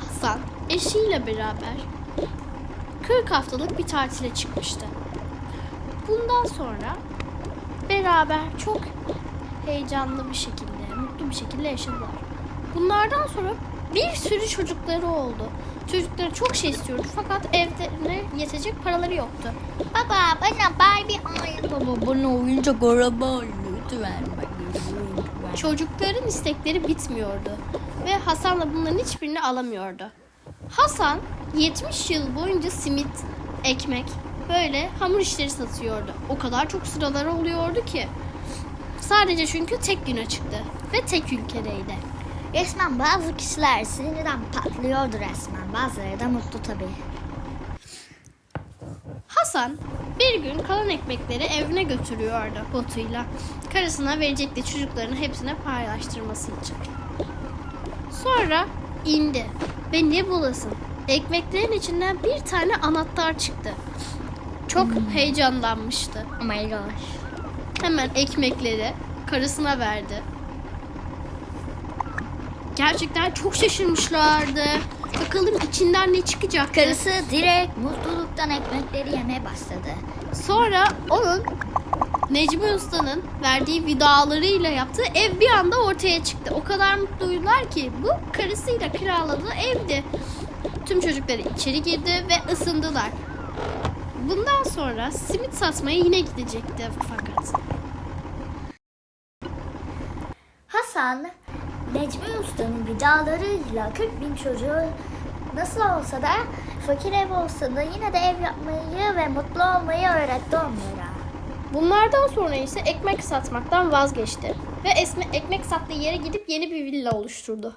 Hasan eşiyle beraber 40 haftalık bir tatile çıkmıştı. Bundan sonra beraber çok heyecanlı bir şekilde, mutlu bir şekilde yaşadılar. Bunlardan sonra bir sürü çocukları oldu. Çocukları çok şey istiyordu fakat evlerine yetecek paraları yoktu. Baba bana Barbie al. Baba bana oyuncak araba. Lütfen. Çocukların istekleri bitmiyordu ve Hasan'la bunların hiçbirini alamıyordu. Hasan 70 yıl boyunca simit, ekmek, böyle hamur işleri satıyordu. O kadar çok sıraları oluyordu ki. Sadece çünkü tek gün açıktı ve tek ülkedeydi. Resmen bazı kişiler sinirden patlıyordu resmen. Bazıları da mutlu tabii. Hasan bir gün kalan ekmekleri evine götürüyordu botuyla. Karısına verecekti çocuklarını hepsine paylaştırması için. Sonra indi ve ne bulasın ekmeklerin içinden bir tane anahtar çıktı. Çok heyecanlanmıştı. Oh my gosh. Hemen ekmekleri karısına verdi. Gerçekten çok şaşırmışlardı. Bakalım içinden ne çıkacak. Karısı direkt mutluluktan ekmekleri yemeye başladı. Sonra onun Necmi Usta'nın verdiği vidalarıyla yaptığı ev bir anda ortaya çıktı. O kadar mutluydular ki bu karısıyla kiraladığı evdi. Tüm çocukları içeri girdi ve ısındılar. Bundan sonra simit satmaya yine gidecekti fakat. Hasan, Necmi Usta'nın vidalarıyla 40 bin çocuğu nasıl olsa da fakir ev olsa da yine de ev yapmayı ve mutlu olmayı öğretti onlara. Bunlardan sonra ise ekmek satmaktan vazgeçti ve esme ekmek sattığı yere gidip yeni bir villa oluşturdu.